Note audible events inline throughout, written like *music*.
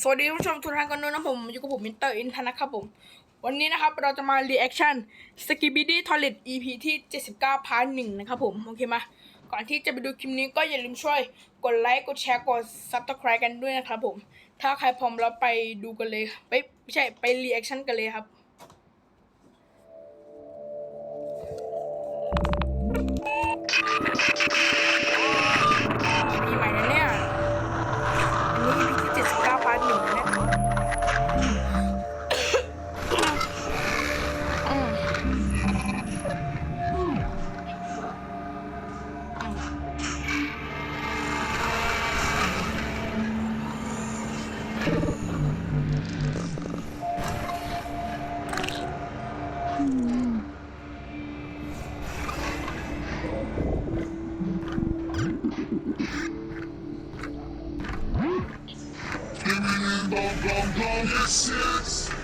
สวัสดีผู้ชมทุกท่านกันด้วยนะผมอยู่กับผมมิสเตอร์อินทนนะครับผม วันนี้นะครับเราจะมา reaction s k i b i d y Toilet EP ที่ 79 พาร์ทหนึ่งนะครับผม โอเคมา ก่อนที่จะไปดูคลิปนี้ก็อย่าลืมช่วยกดไลค์ กดแชร์ กด subscribe กันด้วยนะครับผม ถ้าใครพร้อมแล้วไปดูกันเลย ไปไม่ใช่ ไป reaction กันเลยครับมี Give yes, yes.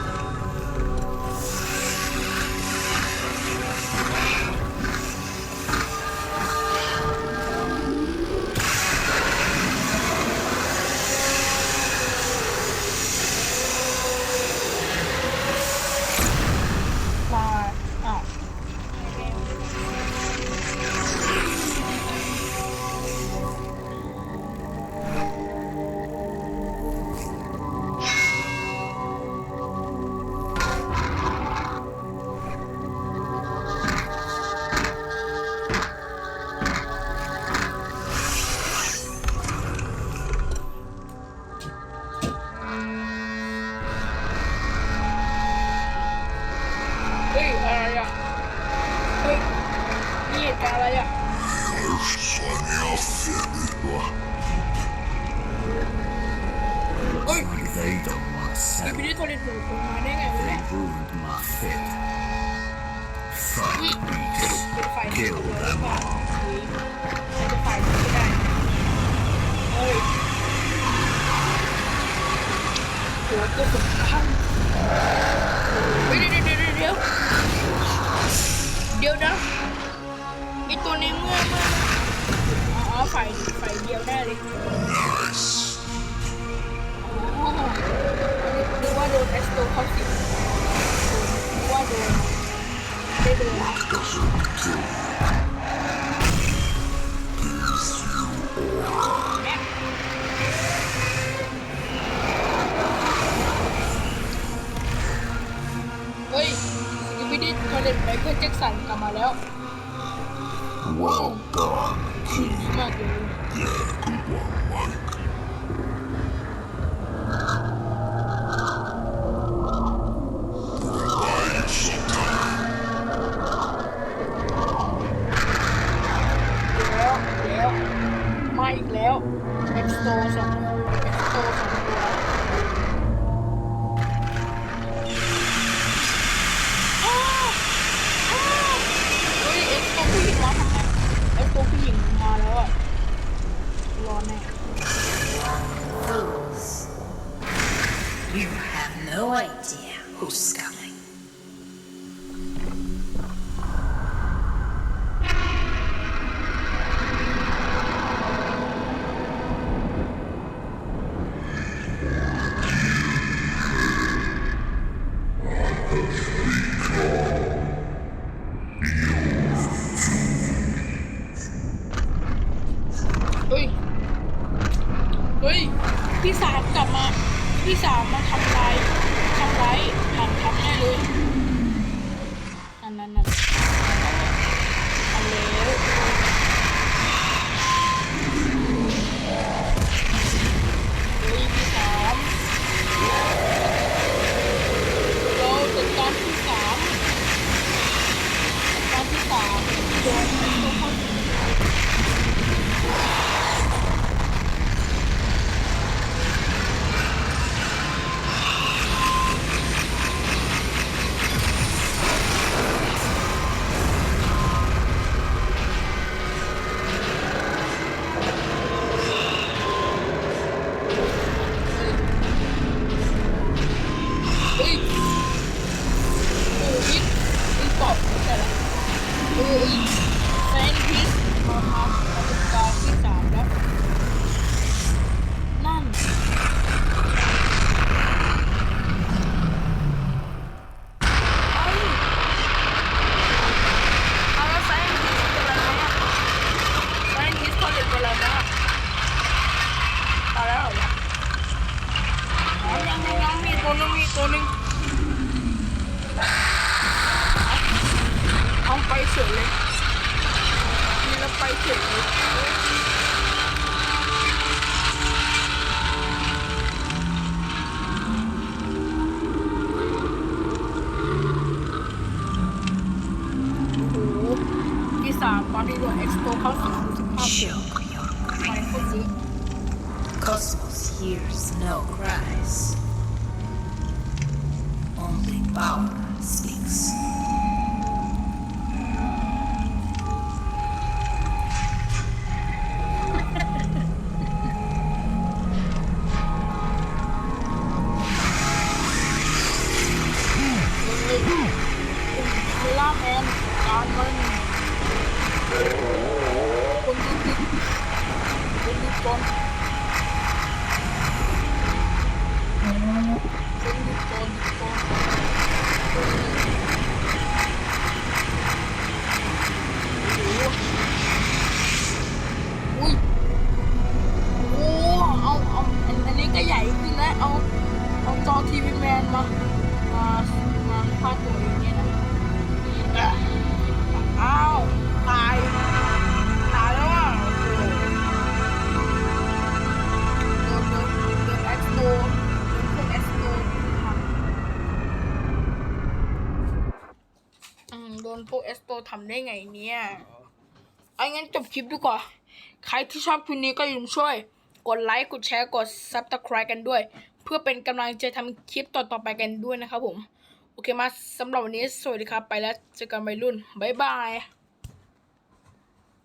อะไรอะเฮ้ย They don't want อี seven. พีนี้โทรเรียนถูกคนมาได้ไงวะเนี่ย They ruined my fit. Fuck beast. เป็นไฟ Kill เดียว them ว่า all. จะไฟไม่ได้ เฮ้ยโหเกือบสุดพังเฮ้ยเดี๋ยวเดี๋ยวเดี๋ยวเดี๋ยวเดี๋ยวนะ ไอตัวนี้เมื่อเมื่ออ๋อไฟไฟเดียวแน่เลยอ๋อนึกว่าโดนเอสโตเขาสิว่าโดนได้โดนแม่เฮ้ยสกิปปี้ดิทอเล็ตไมเคิลแจ็คสันกลับมาแล้ว Well done, King. Yeah, good one. You have no idea who's coming. เฮ้ย เฮ้ย พี่สามกลับมา ที่สามมาทำลายทำไร้ายหลังทำให้เลย cosmos hears no cries. Only power speaks. Thank *laughs* you. ทำได้ไงเนี่ยเอางั้นจบคลิปดีกว่า ใครที่ชอบคลิปนี้ก็อย่าลืมช่วย กดไลค์ กดแชร์ กด subscribe กันด้วย เพื่อเป็นกำลังใจทำคลิปต่อๆไปกันด้วยนะครับผม โอเคมาสำหรับวันนี้สวัสดีครับ ไปแล้วเจอกันใหม่รุ่น บ๊ายบาย